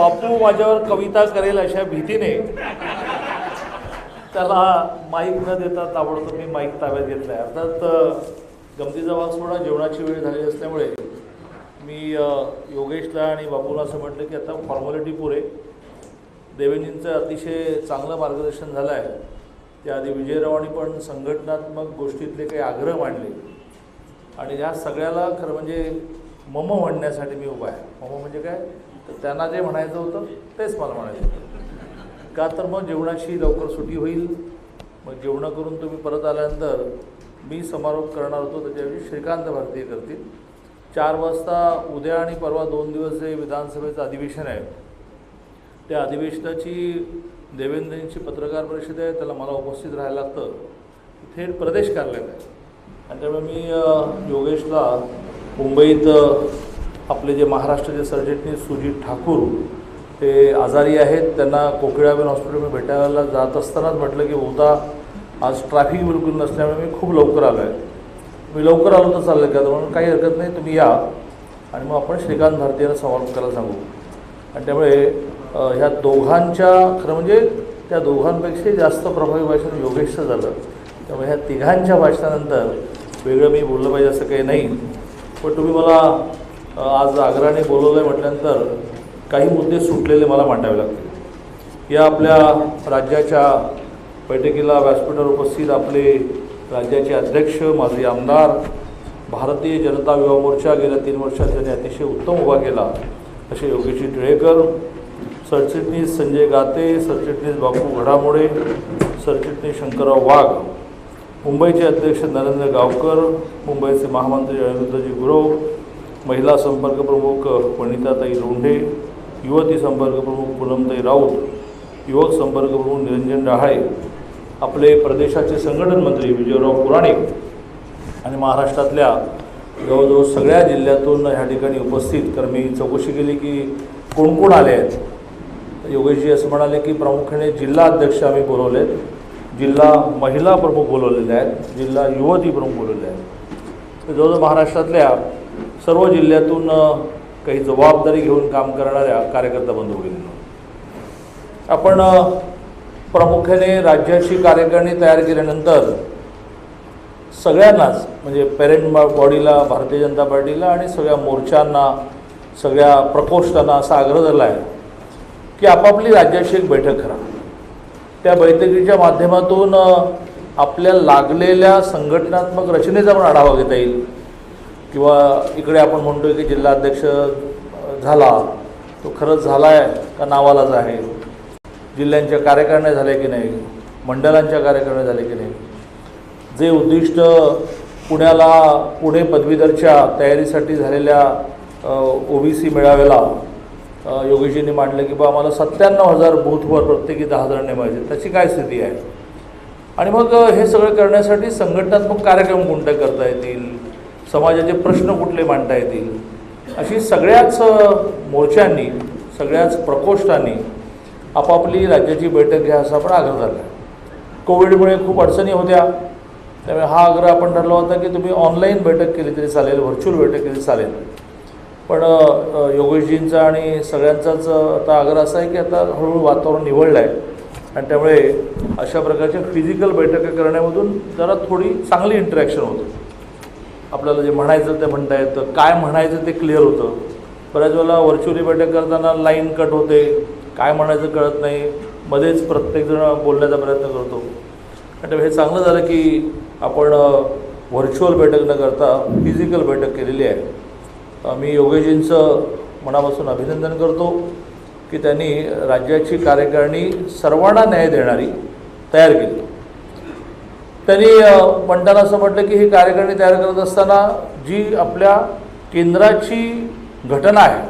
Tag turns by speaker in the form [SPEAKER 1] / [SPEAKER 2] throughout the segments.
[SPEAKER 1] बापू माझ्यावर कविता करेल अशा भीतीने. त्याला माईक न देता ताबडतोब मी माईक ताब्यात घेतला आहे अर्थात गमतीचा भाग सोडा जेवणाची वेळ झालेली असल्यामुळे मी योगेशला आणि बापूला असं म्हटलं की आता फॉर्मॅलिटी पुरे. देवेंजींचं अतिशय चांगलं मार्गदर्शन झालं आहे त्याआधी विजयरावांनी पण संघटनात्मक गोष्टीतले काही आग्रह मांडले. आणि ह्या सगळ्याला खरं म्हणजे मम म्हणण्यासाठी मी उभा आहे. मम म्हणजे काय? तर त्यांना जे म्हणायचं होतं तेच मला म्हणायचं होतं. का तर मग जेवणाची लवकर सुटी होईल. मग जेवणं करून तुम्ही परत आल्यानंतर मी समारोप करणार होतो त्याच्याऐवजी श्रीकांत भारतीय करतील. चार वाजता उद्या आणि परवा दोन दिवस जे विधानसभेचं अधिवेशन आहे त्या अधिवेशनाची देवेंद्रजींची पत्रकार परिषद आहे त्याला मला उपस्थित राहायला लागतं. थेट प्रदेश कार्यालयात आहे. आणि त्यामुळे मी योगेशला मुंबईत आपले जे महाराष्ट्राचे सरचिटणीस सुजित ठाकूर ते आजारी आहेत. त्यांना कोकिळाबेन हॉस्पिटलमध्ये भेटायला जात असतानाच म्हटलं की बहुधा आज ट्रॅफिक बिलकुल नसल्यामुळे मी खूप लवकर आलो आहे मी लवकर आलो तर चाललं का? म्हणून काही हरकत नाही तुम्ही या. आणि मग आपण श्रीकांत भारतीयांना संवाद करायला सांगू. आणि त्यामुळे ह्या दोघांच्या खरं म्हणजे त्या दोघांपेक्षा जास्त प्रभावी भाषण योगेशचं झालं. त्यामुळे ह्या तिघांच्या भाषणानंतर वेगळं मी बोललं पाहिजे असं काही नाही. पण तुम्ही मला आज आग्राने बोलवलं आहे म्हटल्यानंतर काही मुद्दे सुटलेले मला मांडावे लागतील. या आपल्या राज्याच्या बैठकीला व्यासपीठावर उपस्थित आपले राज्याचे अध्यक्ष माजी आमदार भारतीय जनता युवा मोर्चा गेल्या तीन वर्षात त्यांनी अतिशय उत्तम उभा केला असे योगेश टिळेकर सरचिटणीस संजय गाते सरचिटणीस बापू घडामोडे सरचिटणीस शंकरराव वाघ मुंबईचे अध्यक्ष नरेंद्र गावकर मुंबईचे महामंत्री अनिरुद्धजी गुरव महिला संपर्क प्रमुख वनिताताई लोंढे युवती संपर्क प्रमुख पूनमताई राऊत युवक संपर्क प्रमुख निरंजन डहाळे आपले प्रदेशाचे संघटन मंत्री विजयराव पुराणिक आणि महाराष्ट्रातल्या जवळजवळ सगळ्या जिल्ह्यातून ह्या ठिकाणी उपस्थित. कारण मी चौकशी केली की कोण कोण आले आहेत? योगेशजी असं म्हणाले की प्रामुख्याने जिल्हा अध्यक्ष आम्ही बोलवले आहेत जिल्हा महिला प्रमुख बोलवलेले आहेत जिल्हा युवती प्रमुख बोलवले आहेत. जवळजवळ महाराष्ट्रातल्या सर्व जिल्ह्यातून काही जबाबदारी घेऊन काम करणाऱ्या कार्यकर्ता बंधू भगिनींनो आपण प्रामुख्याने राज्याची कार्यकारिणी तयार केल्यानंतर सगळ्यांनाच म्हणजे पेरेंट बॉडीला भारतीय जनता पार्टीला आणि सगळ्या मोर्चांना सगळ्या प्रकोष्ठांना असा आग्रह झाला आहे की आपापली राज्याची एक बैठक करा. त्या बैठकीच्या माध्यमातून आपल्या लागलेल्या संघटनात्मक रचनेचा पण आढावा घेता येईल. किंवा इकडे आपण म्हणतोय की जिल्हाध्यक्ष अध्यक्ष झाला. तो खरंच झाला आहे का नावालाच आहे? जिल्ह्यांच्या कार्यकारिण्या झाल्या की नाही? मंडळांच्या कार्यकारिण्या झाल्या की नाही? जे उद्दिष्ट पुण्याला पुणे पदवीधरच्या तयारीसाठी झालेल्या ओ बी मेळाव्याला अ, योगीजींनी मांडलं की बा आम्हाला सत्त्याण्णव हजार बूथवर प्रत्येकी दहा हजार नेमायचे. त्याची काय स्थिती आहे? आणि मग हे सगळं करण्यासाठी संघटनात्मक कार्यक्रम कोणते करता येतील? समाजाचे प्रश्न कुठले मांडता येतील? अशी सगळ्याच मोर्चांनी सगळ्याच प्रकोष्ठांनी आपापली राज्याची बैठक घ्या असा आपण आग्रह झाला कोविडमुळे खूप अडचणी होत्या. त्यामुळे हा आग्रह आपण ठरला होता की तुम्ही ऑनलाईन बैठक केली तरी चालेल व्हर्च्युअल बैठक केली चालेल. पण योगेशजींचा आणि सगळ्यांचाच आता आग्रह असा आहे की आता हळूहळू वातावरण निवडलं आहे आणि त्यामुळे अशा प्रकारच्या फिजिकल बैठका करण्यामधून जरा थोडी चांगली इंटरॅक्शन होतं. आपल्याला जे म्हणायचं ते म्हणता येतं. काय म्हणायचं ते क्लिअर होतं. बऱ्याच वेळेला व्हर्च्युअली बैठक करताना लाईन कट होते. काय म्हणायचं कळत नाही. मध्येच प्रत्येकजण बोलण्याचा प्रयत्न करतो. आणि हे चांगलं झालं की आपण व्हर्च्युअल बैठक न करता फिजिकल बैठक केलेली आहे. मी योगेशजींचं मनापासून अभिनंदन करतो की त्यांनी राज्याची कार्यकारिणी सर्वांना न्याय देणारी तयार केली. त्यांनी अ, म्हणताना असं म्हटलं की ही कार्यकारिणी तयार करत असताना जी आपल्या केंद्राची घटना आहे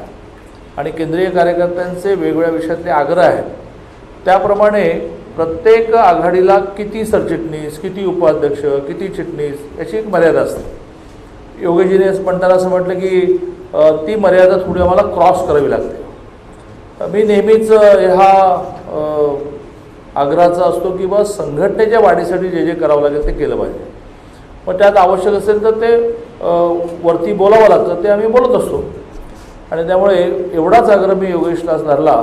[SPEAKER 1] आणि केंद्रीय कार्यकर्त्यांचे वेगवेगळ्या विषयातले आग्रह आहेत त्याप्रमाणे प्रत्येक आघाडीला किती सरचिटणीस किती उपाध्यक्ष किती चिटणीस याची एक मर्यादा असते. योगेजीने असं म्हणताना असं म्हटलं की ती मर्यादा थोडी आम्हाला क्रॉस करावी लागते. मी नेहमीच ह्या आग्रहाचा असतो की बा संघटनेच्या वाढीसाठी जे जे करावं लागेल ते केलं पाहिजे. मग त्यात आवश्यक असेल तर ते वरती बोलावं लागतं ते आम्ही बोलत असतो. आणि त्यामुळे एवढाच आग्रह मी योगेशलाच धरला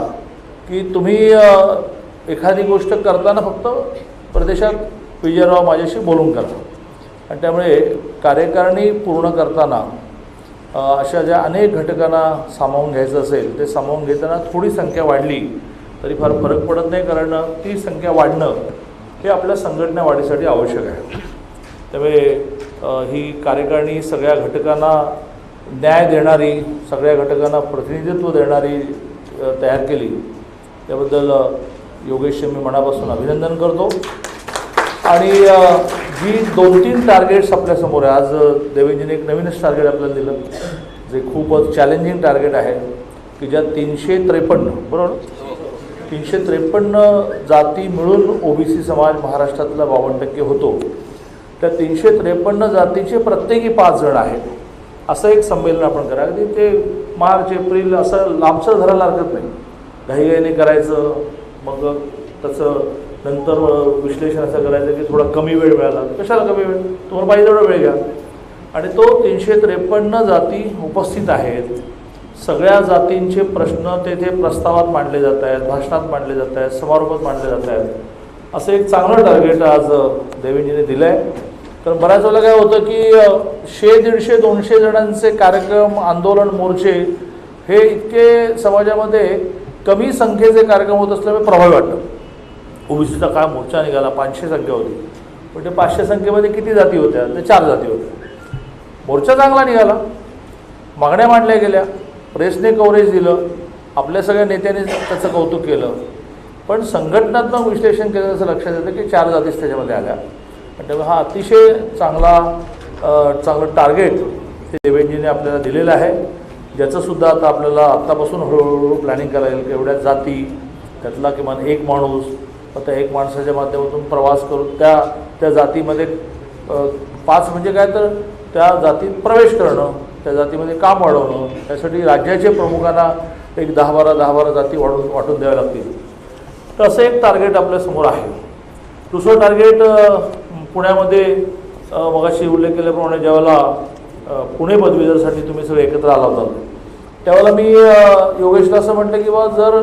[SPEAKER 1] की तुम्ही एखादी गोष्ट करताना फक्त प्रदेशात विजयराव माझ्याशी बोलून करा. आणि त्यामुळे कार्यकारिणी पूर्ण करताना अशा ज्या अनेक घटकांना सामावून घ्यायचं असेल ते सामावून घेताना थोडी संख्या वाढली तरी फार फरक पडत नाही कारण ती संख्या वाढणं हे आपल्या संघटना वाढीसाठी आवश्यक आहे. त्यामुळे ही कार्यकारिणी सगळ्या घटकांना न्याय देणारी सगळ्या घटकांना प्रतिनिधित्व देणारी तयार केली. त्याबद्दल योगेश योगेशचे मी मनापासून अभिनंदन करतो. आणि जी दोन तीन टार्गेट्स आपल्यासमोर आहे आज देवेंजीने एक नवीनच टार्गेट आपल्याला दिलं जे खूपच चॅलेंजिंग टार्गेट आहे की ज्या तीनशे त्रेपन्न बरोबर? तीनशे त्रेपन्न जाती मिळून ओबीसी समाज महाराष्ट्रातला बावन्न टक्के होतो. त्या तीनशे त्रेपन्न जातीचे प्रत्येकी पाच जण आहेत. असं एक संमेलन आपण करा. अगदी ते मार्च एप्रिल असं लांबसर धरायला हरकत नाही. घाईघाईने करायचं मग त्याचं नंतर विश्लेषण असं करायचं की थोडा कमी वेळ मिळाला. कशाला कमी वेळ? तुम्हाला पाहिजे तेवढा वेळ घ्या. आणि तो तीनशे त्रेपन्न जाती उपस्थित आहेत. सगळ्या जातींचे प्रश्न तेथे प्रस्तावात मांडले जात आहेत भाषणात मांडले जात आहेत समारोपात मांडले जात आहेत. असं एक चांगलं टार्गेट आज देवेंजीने दिलं आहे तर बऱ्याच वेळेला काय होतं की शे दीडशे दोनशे जणांचे कार्यक्रम आंदोलन मोर्चे हे इतके समाजामध्ये कमी संख्येचे कार्यक्रम होत असल्यामुळे प्रभावी वाटतं ओबीसीचा काय मोर्चा निघाला पाचशे संख्या होती. पण ते पाचशे संख्येमध्ये किती जाती होत्या? ते चार जाती होत्या. मोर्चा चांगला निघाला. मागण्या मांडल्या गेल्या. प्रेसने कव्हरेज दिलं आपल्या सगळ्या नेत्याने त्याचं कौतुक केलं. पण संघटनात्मक विश्लेषण केलं असं लक्षात येतं की चार जातीच त्याच्यामध्ये आल्या. त्यामुळे हा अतिशय चांगला चांगलं टार्गेट देवेंजीने आपल्याला दिलेलं आहे. ज्याचंसुद्धा आता आपल्याला आत्तापासून हळूहळू प्लॅनिंग करायला येईल एवढ्या जाती त्यातला किमान एक माणूस आता त्या एक माणसाच्या माध्यमातून प्रवास करून त्या त्या जातीमध्ये पाच म्हणजे काय तर त्या जातीत प्रवेश करणं त्या जातीमध्ये काम वाढवणं? त्यासाठी राज्याचे प्रमुखांना एक दहा बारा दहा बारा जाती वाढून वाटून द्याव्या लागतील. तर असं एक टार्गेट आपल्यासमोर आहे. दुसरं टार्गेट पुण्यामध्ये मगाशी उल्लेख केल्याप्रमाणे ज्यावेळेला पुणे पदवीधरसाठी तुम्ही सगळे एकत्र आला होता त्यावेळेला मी योगेशला असं म्हटलं की बा जर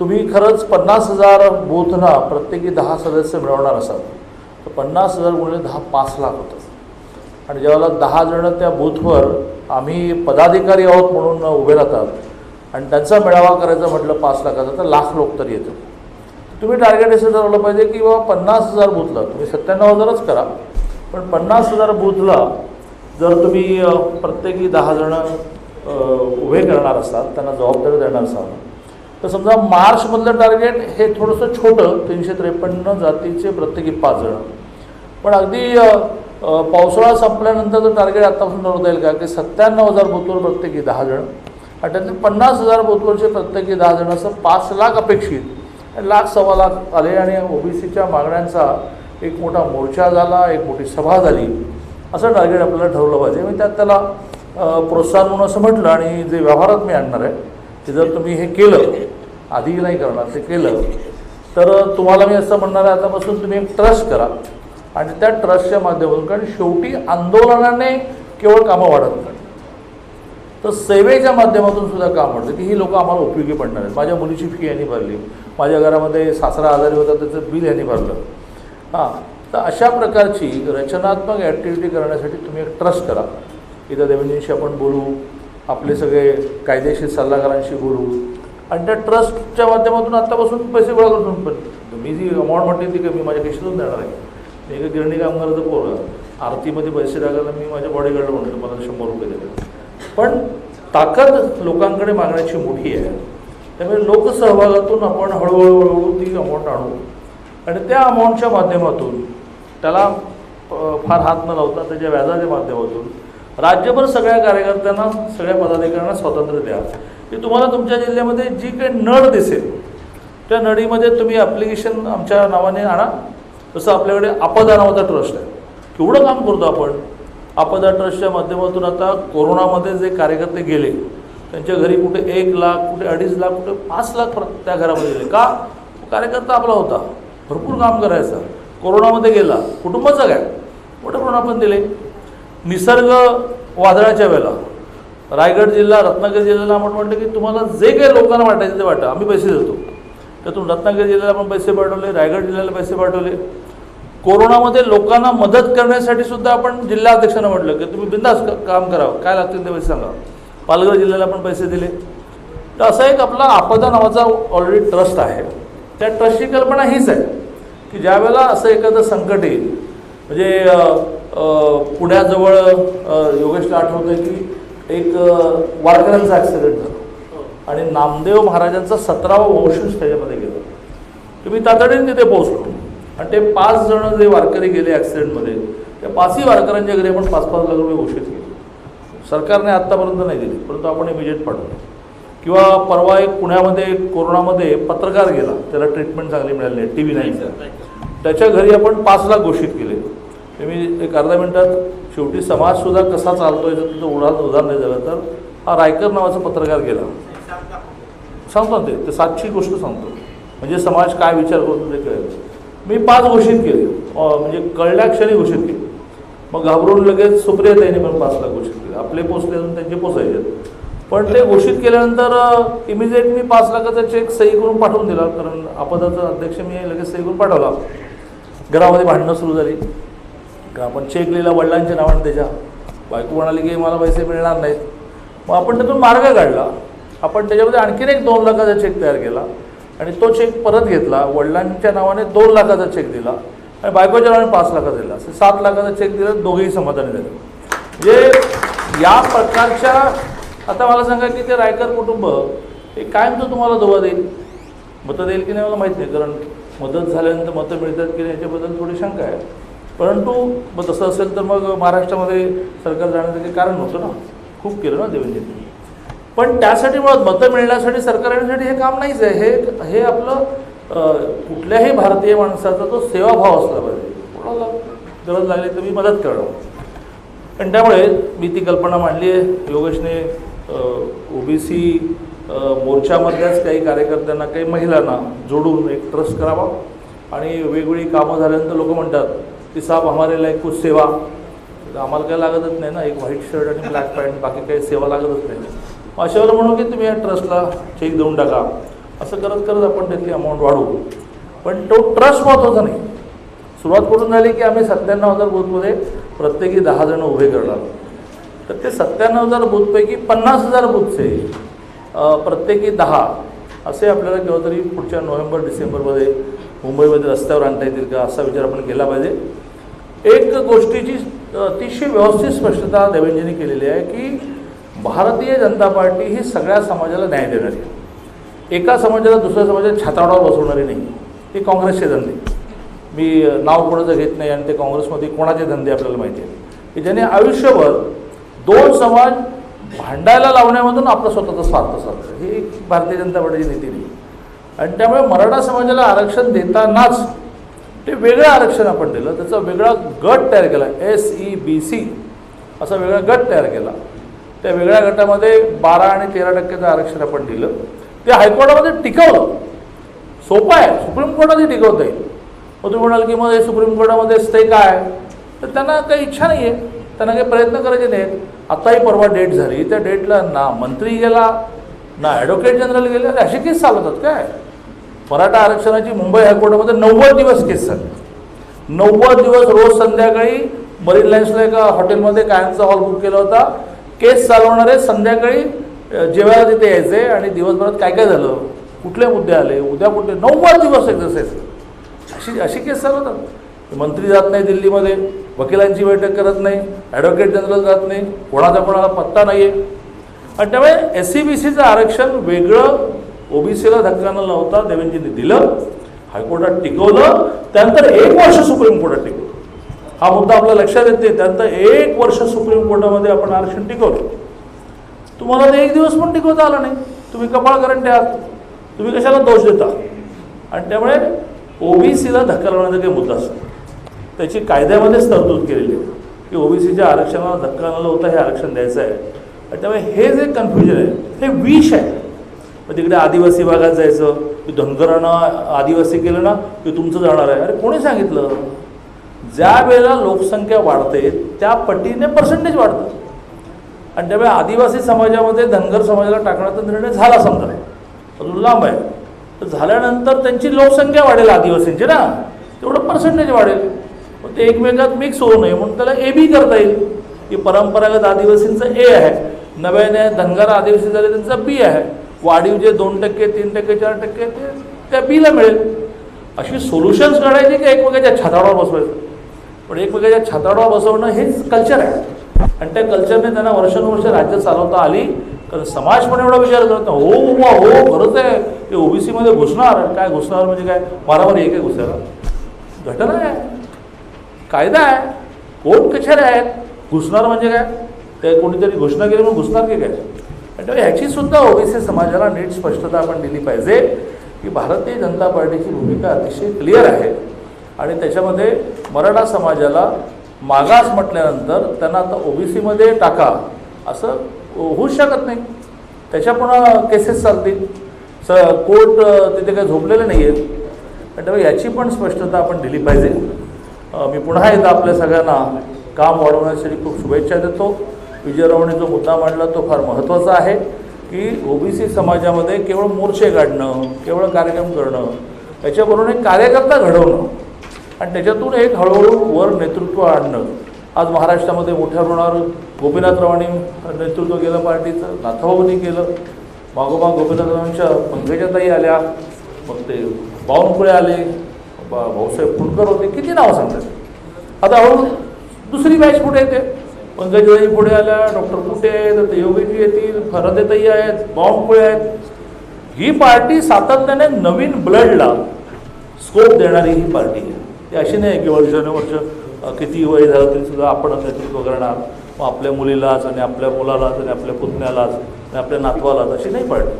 [SPEAKER 1] तुम्ही खरंच पन्नास हजार बोथना प्रत्येकी दहा सदस्य मिळवणार असाल तर पन्नास हजार गुणिले दहा पाच लाख होतात आणि ज्यावेळेला दहा जणं त्या बूथवर आम्ही पदाधिकारी आहोत म्हणून उभे राहतात आणि त्यांचा मेळावा करायचा म्हटलं पाच लाखाचा तर लाख लोक तरी येतात. तुम्ही टार्गेट असं ठरवलं पाहिजे की बाबा पन्नास हजार बूथला तुम्ही सत्त्याण्णव हजारच करा. पण पन्नास हजार बूथला जर तुम्ही प्रत्येकी दहा जणं उभे करणार असाल त्यांना जबाबदारी देणार असाल तर समजा मार्चमधलं टार्गेट हे थोडंसं छोटं तीनशे त्रेपन्न जातीचे प्रत्येकी पाच जणं. पण अगदी पावसाळा संपल्यानंतरचं टार्गेट आत्तापासून ठरवता येईल का? की सत्त्याण्णव हजार बोतवर प्रत्येकी दहा जण आणि त्यातले पन्नास हजार बोतवरचे प्रत्येकी दहा जण असं पाच लाख अपेक्षित. आणि लाख सव्वा लाख आले आणि ओबीसीच्या मागण्यांचा एक मोठा मोर्चा झाला एक मोठी सभा झाली. असं टार्गेट आपल्याला ठरवलं पाहिजे. मी त्यात त्याला प्रोत्साहन म्हणून असं म्हटलं आणि जे व्यवहारात मी आणणार आहे की जर तुम्ही हे केलं आधी नाही करणार ते केलं तर तुम्हाला मी असं म्हणणार आहे आतापासून तुम्ही एक ट्रस्ट करा. आणि त्या ट्रस्टच्या माध्यमातून कारण शेवटी आंदोलनाने केवळ कामं वाढत नाही. तर सेवेच्या माध्यमातून सुद्धा काम वाढतं. की ही लोकं आम्हाला उपयोगी पडणार आहेत. माझ्या मुलीची फी यांनी भरली. माझ्या घरामध्ये सासरा आजारी होता त्याचं बिल यांनी भरलं. हां. तर अशा प्रकारची रचनात्मक ॲक्टिव्हिटी करण्यासाठी तुम्ही एक ट्रस्ट करा. इथं देवेंद्रशी आपण बोलू आपले सगळे कायदेशीर सल्लागारांशी बोलू. आणि त्या ट्रस्टच्या माध्यमातून आत्तापासून पैसे गोळा करून पण मी जी अमाऊंट म्हणते ती कमी माझ्या खिशातून देणार आहे. एका गिरणी कामगाराचं पोरं. आरतीमध्ये पैसे टाकायला मी माझ्या बॉडीगार्डला म्हणतो मला शंभर रुपये दिले पण ताकद लोकांकडे मागण्याची मोठी आहे. त्यामुळे लोकसहभागातून आपण हळूहळू हळूहळू ती अमाऊंट आणू. आणि त्या अमाऊंटच्या माध्यमातून त्याला फार हात न लावता त्याच्या व्याजाच्या माध्यमातून राज्यभर सगळ्या कार्यकर्त्यांना सगळ्या पदाधिकाऱ्यांना स्वातंत्र्य द्या. की तुम्हाला तुमच्या जिल्ह्यामध्ये जी काही नळ दिसेल त्या नळीमध्ये तुम्ही ॲप्लिकेशन आमच्या नावाने आणा. तसं आपल्याकडे आपदा नावाचा ट्रस्ट आहे. केवढं काम करतो आपण? आपदा ट्रस्टच्या माध्यमातून आता कोरोनामध्ये जे कार्यकर्ते गेले त्यांच्या घरी कुठे एक लाख कुठे अडीच लाख कुठे पाच लाख प्र- त्या घरामध्ये गेले. का? कार्यकर्ता आपला होता. भरपूर काम करायचा. कोरोनामध्ये गेला. कुटुंबाचं काय? मोठं प्रमाण आपण दिले. निसर्ग वादळाच्या वेळेला. रायगड जिल्हा रत्नागिरी जिल्ह्याला आपण म्हटलं की तुम्हाला जे काही लोकांना वाटायचं ते वाटा. आम्ही पैसे देतो. त्यातून रत्नागिरी जिल्ह्याला आपण पैसे पाठवले रायगड जिल्ह्याला पैसे पाठवले. कोरोनामध्ये लोकांना मदत करण्यासाठी सुद्धा आपण जिल्हाध्यक्षांना म्हटलं की तुम्ही बिंदास काम करावं काय लागतील ते पैसे सांगा. पालघर जिल्ह्याला पण पैसे दिले. तर असा एक आपला आपदा नावाचा ऑलरेडी ट्रस्ट आहे. त्या ट्रस्टची कल्पना हीच आहे की ज्या वेळेला असं एखादं संकट येईल म्हणजे पुण्याजवळ योगेशला आठवतं की एक वारकऱ्यांचा ॲक्सिडेंट झाला. आणि नामदेव महाराजांचा सतरावा वंशज त्याच्यामध्ये गेला. तर मी तातडीने तिथे पोहोचलो. आणि ते पाच जण जे वारकरी गेले ॲक्सिडेंटमध्ये त्या पाचही वारकऱ्यांच्या घरी आपण पाच पाच लाख रुपये घोषित केले. सरकारने आत्तापर्यंत नाही दिली परंतु आपण इमिजिएट पाठवलं. किंवा परवा एक पुण्यामध्ये कोरोनामध्ये पत्रकार गेला त्याला ट्रीटमेंट चांगली मिळाली नाही टी व्ही नाही. त्याच्या घरी आपण पाच लाख घोषित केले. ते मी एक अर्ध्या मिनिटात शेवटी समाजसुद्धा कसा चालतोय जर तिथं उदाहरण उदाहरण नाही झालं तर हा रायकर नावाचा पत्रकार गेला. सांगतो ना ते ते सातशी गोष्ट सांगतो. म्हणजे समाज काय विचार करतो ते कळेल. मी पाच घोषित केले. म्हणजे कळल्या क्षणी घोषित केले. मग घाबरून लगेच सुप्रिया त्यांनी पण पाच लाख घोषित केले. आपले पोचले अजून त्यांचे पोचायचे. पण ते घोषित केल्यानंतर इमिजिएट मी पाच लाखाचा चेक सही करून पाठवून दिला. कारण आपदाचा अध्यक्ष मी लगेच सही करून पाठवला. घरामध्ये भांडणं सुरू झाली. का आपण चेक लिहिला वडिलांच्या नावाने त्याच्या. बायको म्हणाली की मला पैसे मिळणार नाहीत. मग आपण त्यातून मार्ग काढला. आपण त्याच्यामध्ये आणखीन एक दोन लाखाचा चेक तयार केला. आणि तो चेक परत घेतला. वडिलांच्या नावाने दोन लाखाचा चेक दिला आणि बायकोच्या नावाने पाच लाखाचा दिला. असे सात लाखाचा चेक दिला दोघेही समाधानी झाले. म्हणजे या प्रकारच्या आता मला सांगा की ते रायकर कुटुंब हे कायमचं तुम्हाला धोवा देईल? मतं देईल की नाही मला माहीत नाही. कारण मदत झाल्यानंतर मतं मिळतात की नाही याच्याबद्दल थोडी शंका आहे. परंतु मग तसं असेल तर मग महाराष्ट्रामध्ये सरकार जाण्याचं काही कारण नव्हतं ना. खूप केलं ना देवेंद्रजींनी. पण त्यासाठी मुळात मतं मिळण्यासाठी सरकार येण्यासाठी हे काम नाहीच आहे. हे हे आपलं कुठल्याही भारतीय माणसाचा तो सेवाभाव असला पाहिजे. कोणाला गरज लागली तर मी मदत करणं आणि त्यामुळे मी ती कल्पना मांडली आहे. योगेशने ओबीसी मोर्चामधल्याच काही कार्यकर्त्यांना काही महिलांना जोडून एक ट्रस्ट करावा. आणि वेगवेगळी कामं झाल्यानंतर लोक म्हणतात की साहेब हमारे लायक कुछ सेवा. आम्हाला काही लागतच नाही ना एक व्हाईट शर्ट आणि ब्लॅक पॅन्ट बाकी काही सेवा लागतच नाही. मग म्हणू की तुम्ही या ट्रस्टला चेक देऊन टाका. असं करत करत आपण त्यातली अमाऊंट वाढवू. पण तो ट्रस्ट महत्त्वाचा नाही. सुरुवात करून झाली की आम्ही सत्त्याण्णव हजार बूथमध्ये प्रत्येकी दहा जण उभे करणार. तर ते सत्त्याण्णव हजार बूथपैकी पन्नास हजार बूथचे प्रत्येकी दहा असे आपल्याला केव्हा तरी पुढच्या नोव्हेंबर डिसेंबरमध्ये मुंबईमध्ये रस्त्यावर आणता येतील का असा विचार आपण केला पाहिजे. एक गोष्टीची अतिशय व्यवस्थित स्पष्टता देवेंजींनी केलेली आहे की भारतीय जनता पार्टी ही सगळ्या समाजाला न्याय देणारी आहे. एका समाजाला दुसऱ्या समाजाला छाताडावर बसवणारी नाही. ही काँग्रेसचे धंदे. मी नाव कोणाचं घेत नाही आणि ते काँग्रेसमध्ये कोणाचे धंदे आपल्याला माहिती आहेत की ज्याने आयुष्यभर दोन समाज भांडायला लावण्यामधून आपला स्वतःचा स्वार्थ साधतो ही एक भारतीय जनता पार्टीची नीती नाही. आणि त्यामुळे मराठा समाजाला आरक्षण देतानाच ते वेगळं आरक्षण आपण दिलं. त्याचा वेगळा गट तयार केला. एस ई बी सी असा वेगळा गट तयार केला. त्या वेगळ्या गटामध्ये बारा आणि तेरा टक्क्याचं आरक्षण आपण दिलं. ते हायकोर्टामध्ये टिकवलं. सोपं आहे. सुप्रीम कोर्टातही टिकवता येईल. मग तुम्ही म्हणाल की मग हे सुप्रीम कोर्टामध्ये स्टे काय? तर त्यांना काही इच्छा नाही आहे त्यांना काही प्रयत्न करायचे नाहीत. आत्ताही परवा डेट झाली. त्या डेटला ना मंत्री गेला ना ॲडव्होकेट जनरल गेले. अरे असे केस चालवतात काय? मराठा आरक्षणाची मुंबई हायकोर्टामध्ये नव्वद दिवस केस झाली नव्वद दिवस रोज संध्याकाळी मरीन लाईन्सला एका हॉटेलमध्ये कायमचा हॉल बुक केला होता. केस चालवणारे संध्याकाळी जेवायला तिथे यायचे आणि दिवसभरात काय काय झालं? कुठले मुद्दे आले? उद्या कुठले नव्वद दिवस एक्झरसाईज अशी अशी केस चालवतात. मंत्री जात नाही दिल्लीमध्ये वकिलांची बैठक करत नाही ॲडव्होकेट जनरल जात नाही कोणाचा कोणाला पत्ता नाही आहे आणि त्यामुळे एस सी बी सीचं आरक्षण वेगळं ओबीसीला धक्का न लावता देवेंजींनी दिलं हायकोर्टात टिकवलं त्यानंतर एक वर्ष सुप्रीम कोर्टात टिकवलं. हा मुद्दा आपल्या लक्षात येते त्यानंतर एक वर्ष सुप्रीम कोर्टामध्ये आपण आरक्षण टिकवलं. तुम्हाला ते एक दिवस पण टिकवता आला नाही. तुम्ही कपाळ करंटे आहात तुम्ही कशाला दोष देता? आणि त्यामुळे ओबीसीला धक्का लावण्याचा काही मुद्दा असतो. त्याची कायद्यामध्येच तरतूद केलेली आहे की ओबीसीच्या आरक्षणाला धक्का लावला होता हे आरक्षण द्यायचं आहे. आणि त्यामुळे हे जे कन्फ्युजन आहे हे विष आहे. मग तिकडे आदिवासी भागात जायचं की धनगरांना आदिवासी केलं ना की तुमचं जाणार आहे. अरे कोणी सांगितलं? ज्या वेळेला लोकसंख्या वाढते त्या पटीने पर्सेंटेज वाढतं. आणि त्यामुळे आदिवासी समाजामध्ये धनगर समाजाला टाकण्याचा निर्णय झाला समजा. अजून लांब आहे. तर झाल्यानंतर त्यांची लोकसंख्या वाढेल आदिवासींची ना. तेवढं पर्सेंटेज वाढेल. मग ते एकमेकात मिक्स होऊ नये म्हणून त्याला ए बी करता येईल. की परंपरागत आदिवासींचं ए आहे. नव्याने धनगर आदिवासी झाले त्यांचा बी आहे. वाढीव जे दोन टक्के तीन टक्के चार टक्के ते त्या बीला मिळेल. अशी सोल्युशन्स काढायची की एकमेकाच्या छाताडावर बसवायचं? पण एकमेकाच्या छाताडावर बसवणं हेच कल्चर आहे. आणि त्या कल्चरने त्यांना वर्षानुवर्ष राज्य चालवता आली. कारण समाज पण एवढा विचार करत नाही हो वा हो खरंच आहे. ते ओबीसीमध्ये घुसणार. आणि काय घुसणार म्हणजे काय? मारामारी एक आहे घुसायला. घटना आहे. कायदा आहे. कोर्ट कचेऱ्या आहेत घुसणार म्हणजे काय? ते कोणीतरी घोषणा केली म्हणून घुसणार की काय? आणि त्यामुळे ह्याची सुद्धा ओबीसी समाजाला नीट स्पष्टता आपण दिली पाहिजे की भारतीय जनता पार्टीची भूमिका अतिशय क्लिअर आहे. आणि त्याच्यामध्ये मराठा समाजाला मागास म्हटल्यानंतर त्यांना आता ओबीसीमध्ये टाका. असं होऊ शकत नाही. त्याच्या पण केसेस चालतील. स कोर्ट तिथे काही झोपलेले नाही आहेत त्यामुळे याची पण स्पष्टता आपण दिली पाहिजे. मी पुन्हा एकदा आपल्या सगळ्यांना काम वाढवण्यासाठी खूप शुभेच्छा देतो. विजयरावने जो मुद्दा मांडला तो फार महत्त्वाचा आहे की ओबीसी समाजामध्ये केवळ मोर्चे काढणं केवळ कार्यक्रम करणं याच्याबरोबर एक कार्यकर्ता घडवणं आणि त्याच्यातून एक हळूहळू वर नेतृत्व आणणं. आज महाराष्ट्रामध्ये मोठ्या प्रमाणावर गोपीनाथरावांनी नेतृत्व केलं पार्टीचं नाथाभाऊंनी केलं. मागोमाग गोपीनाथरावांच्या पंकजाताई आल्या मग ते बावनकुळे आले बा भाऊसाहेब फुलकर होते किती नावं सांगतात? आता अहो दुसरी बॅच पुढे येते. पंकजाताई पुढे आल्या डॉक्टर कुटे आहेत तर योगीजी येतील फरदेताई आहेत बावनकुळे आहेत. ही पार्टी सातत्याने नवीन ब्लडला स्कोप देणारी ही पार्टी आहे. ते अशी नाही की वर्षानुवर्ष किती वय झालं तरी सुद्धा आपणच नेतृत्व करणार. मग आपल्या मुलीलाच आणि आपल्या मुलालाच आणि आपल्या पुतण्यालाच आणि आपल्या नातवालाच अशी नाही पार्टी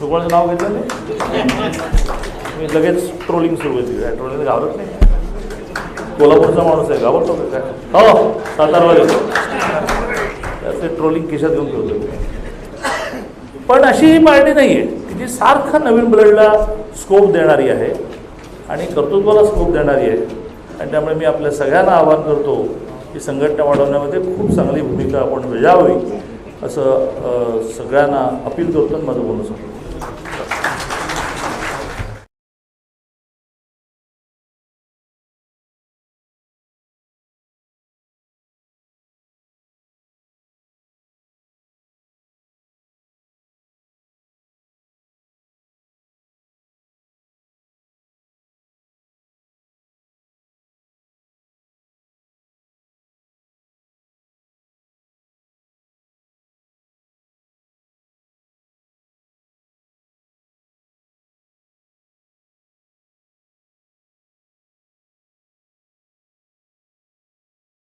[SPEAKER 1] तू कोणाचं नाव घेतलं नाही? मी लगेच ट्रोलिंग सुरू होती. ट्रोलिंग घाबरत नाही? कोल्हापूरचा माणूस आहे घाबरतो का काय? हो सातारवाले ते ट्रोलिंग खिशात घेऊन ठेवतो पण अशी ही पार्टी नाही आहे की जी सारखं नवीन ब्लडला स्कोप देणारी आहे. आणि कर्तृत्वाला स्कोप देणारी आहे. आणि त्यामुळे मी आपल्या सगळ्यांना आवाहन करतो की संघटना वाढवण्यामध्ये खूप चांगली भूमिका आपण बजावावी असं सगळ्यांना अपील करतो आणि माझं बोलणं सांगतो